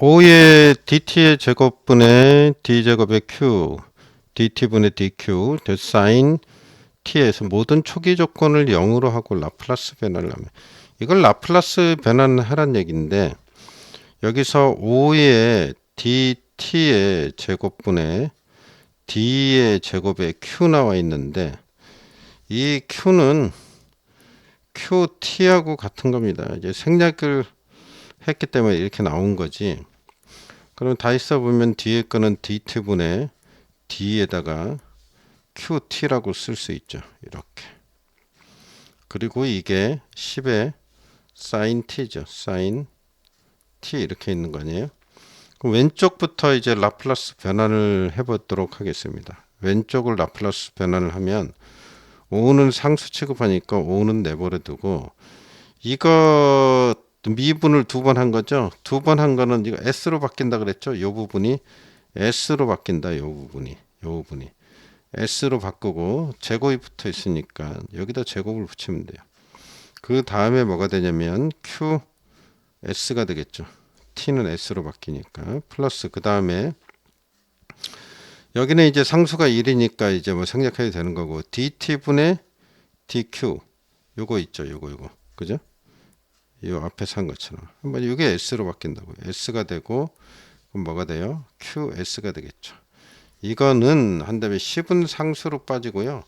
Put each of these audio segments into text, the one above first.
5의 dt의 제곱분의 d제곱의 q, dt분의 dq, 대 사인 t에서 모든 초기 조건을 0으로 하고 라플라스 변환을 하면 이걸 라플라스 변환을 하란 얘기인데 여기서 5의 dt의 제곱분의 d의 제곱에 q 나와 있는데 이 q는 qt하고 같은 겁니다. 이제 생략을 했기 때문에 이렇게 나온 거지. 그럼 다 있어 보면 뒤에 거는 dt분의 d에다가 qt라고 쓸 수 있죠. 이렇게. 그리고 이게 10의 sin t죠. sin t 이렇게 있는 거 아니에요? 그럼 왼쪽부터 이제 라플라스 변환을 해보도록 하겠습니다. 왼쪽을 라플라스 변환을 하면 5는 상수 취급하니까 5는 내버려 두고 이거 미분을 두 번 한 거죠. 두 번 한 거는 이거 s로 바뀐다 그랬죠. 요 부분이 s로 바뀐다. 요 부분이 요 부분이 s로 바꾸고 제곱이 붙어 있으니까 여기다 제곱을 붙이면 돼요. 그 다음에 뭐가 되냐면 q s가 되겠죠. t는 s로 바뀌니까 플러스 그 다음에 여기는 이제 상수가 1이니까 이제 뭐 생략해도 되는 거고 dt분의 dq 요거 있죠. 요거 요거 그죠? 이 앞에서 한 것처럼 한번 이게 s로 바뀐다고 s가 되고 그럼 뭐가 돼요? qs가 되겠죠. 이거는 한 다음에 10은 상수로 빠지고요.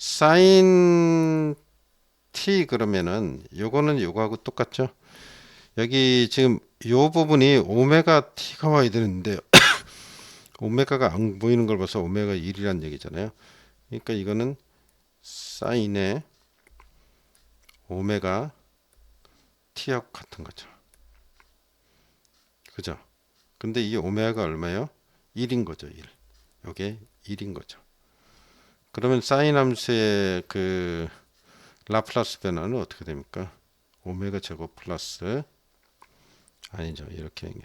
sin t 그러면은 요거는 요거하고 똑같죠. 여기 지금 요 부분이 오메가 t가 와야 되는데 오메가가 안 보이는 걸 봐서 오메가 1이란 얘기잖아요. 그러니까 이거는 사인의 오메가 t하고 같은 거죠. 그죠? 근데 이 오메가가 얼마예요? 1인 거죠, 1. 요게 1인 거죠. 그러면 사인 함수의 그 라플라스 변화는 어떻게 됩니까? 오메가 제곱 플러스 아니죠. 이렇게 게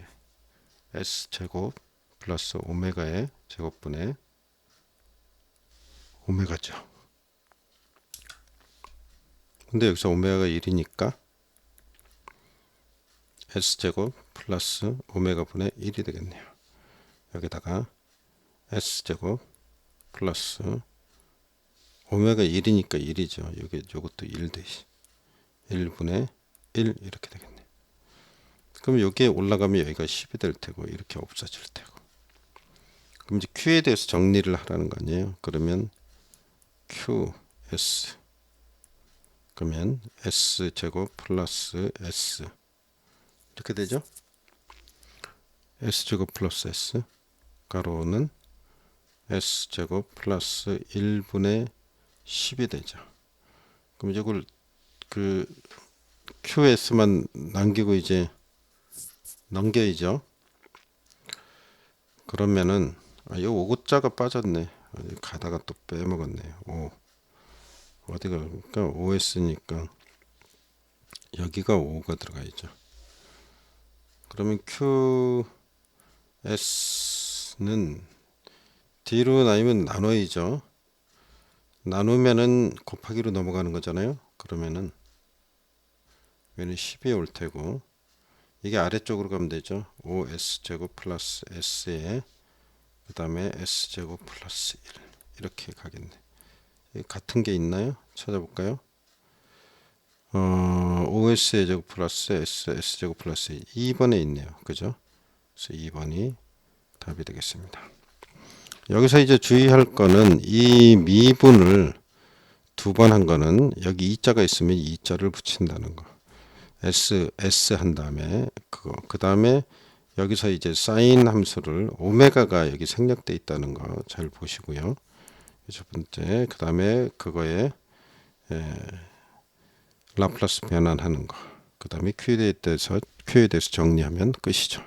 s 제곱 플러스 오메가의 제곱분의 오메가죠. 근데 여기서 오메가가 1이니까 s제곱 플러스 오메가 분의 1이 되겠네요. 여기다가 s제곱 플러스 오메가 1이니까 1이죠. 여기 요것도 1 대시 1분의 1 이렇게 되겠네. 그럼 여기에 올라가면 여기가 10이 될 테고 이렇게 없어질 테고. 그럼 이제 q에 대해서 정리를 하라는 거 아니에요. 그러면 qs 그러면 s 제곱 플러스 s 이렇게 되죠. s제곱 플러스 s 가로는 s제곱 플러스 1분의 10이 되죠. 그럼 이걸 그 qs만 남기고 이제 넘겨야죠. 그러면은 아, 요 오구자가 빠졌네. 가다가 또 빼먹었네. 오 어디가 그러니까 OS니까 여기가 5가 들어가 있죠. 그러면 QS는 D로 나누면 나눠이죠. 나누면은 곱하기로 넘어가는 거잖아요. 그러면은 얘는 10이 올 테고 이게 아래쪽으로 가면 되죠. 5S 제곱 플러스 S에 그 다음에 S 제곱 플러스 1 이렇게 가겠네. 같은 게 있나요? 찾아볼까요? 어, OS의 제곱 플러스 S, S 제곱 플러스 2번에 있네요. 그죠? 그래서 2번이 답이 되겠습니다. 여기서 이제 주의할 거는 이 미분을 두 번 한 거는 여기 2자가 있으면 2자를 붙인다는 거. S, S 한 다음에 그거. 그 다음에 여기서 이제 사인 함수를 오메가가 여기 생략돼 있다는 거 잘 보시고요. 첫 번째, 그 다음에 그거에 에, 라플라스 변환하는 거. 그 다음에 Q에 대해서 Q에 대해서 정리하면 끝이죠.